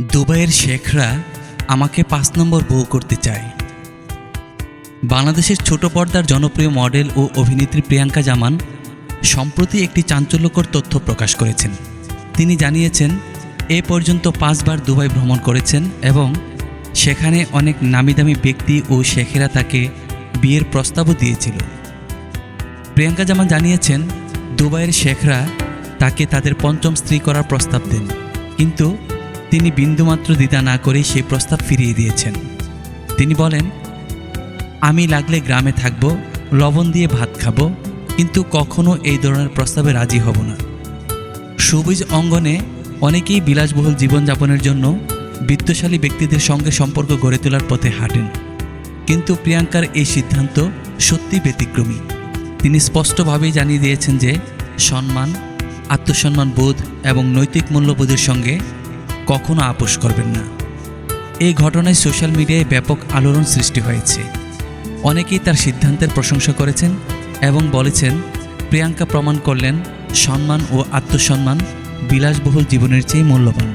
দুবাইয়ের শেখরা আমাকে পাঁচ নম্বর বউ করতে চায়। বাংলাদেশের ছোট পর্দার জনপ্রিয় মডেল ও অভিনেত্রী প্রিয়াঙ্কা জামান সম্প্রতি একটি চাঞ্চল্যকর তথ্য প্রকাশ করেছেন। তিনি জানিয়েছেন, এ পর্যন্ত পাঁচবার দুবাই ভ্রমণ করেছেন এবং সেখানে অনেক নামিদামি ব্যক্তি ও শেখেরা তাকে বিয়ের প্রস্তাবও দিয়েছিল। প্রিয়াঙ্কা জামান জানিয়েছেন, দুবাইয়ের শেখরা তাকে তাদের পঞ্চম স্ত্রী করার প্রস্তাব দেন। কিন্তু তিনি বিন্দুমাত্র দ্বিধা না করেই সেই প্রস্তাব ফিরিয়ে দিয়েছেন। তিনি বলেন, আমি লাগলে গ্রামে থাকব, লবণ দিয়ে ভাত খাব, কিন্তু কখনো এই ধরনের প্রস্তাবে রাজি হব না। সবুজ অঙ্গনে অনেকেই বিলাসবহুল জীবনযাপনের জন্য বিত্তশালী ব্যক্তিদের সঙ্গে সম্পর্ক গড়ে তোলার পথে হাঁটেন। কিন্তু প্রিয়াঙ্কার এই সিদ্ধান্ত সত্যি ব্যতিক্রমী। তিনি স্পষ্টভাবেই জানিয়ে দিয়েছেন যে, সম্মান, আত্মসম্মান বোধ এবং নৈতিক মূল্যবোধের সঙ্গে কখনো আপোষ করবেন না। এই ঘটনায় সোশ্যাল মিডিয়ায় ব্যাপক আলোড়ন সৃষ্টি হয়েছে। অনেকেই তার সিদ্ধান্তের প্রশংসা করেছেন এবং বলেছেন, প্রিয়াঙ্কা প্রমাণ করলেন, সম্মান ও আত্মসম্মান বিলাসবহুল জীবনের চেয়ে মূল্যবান।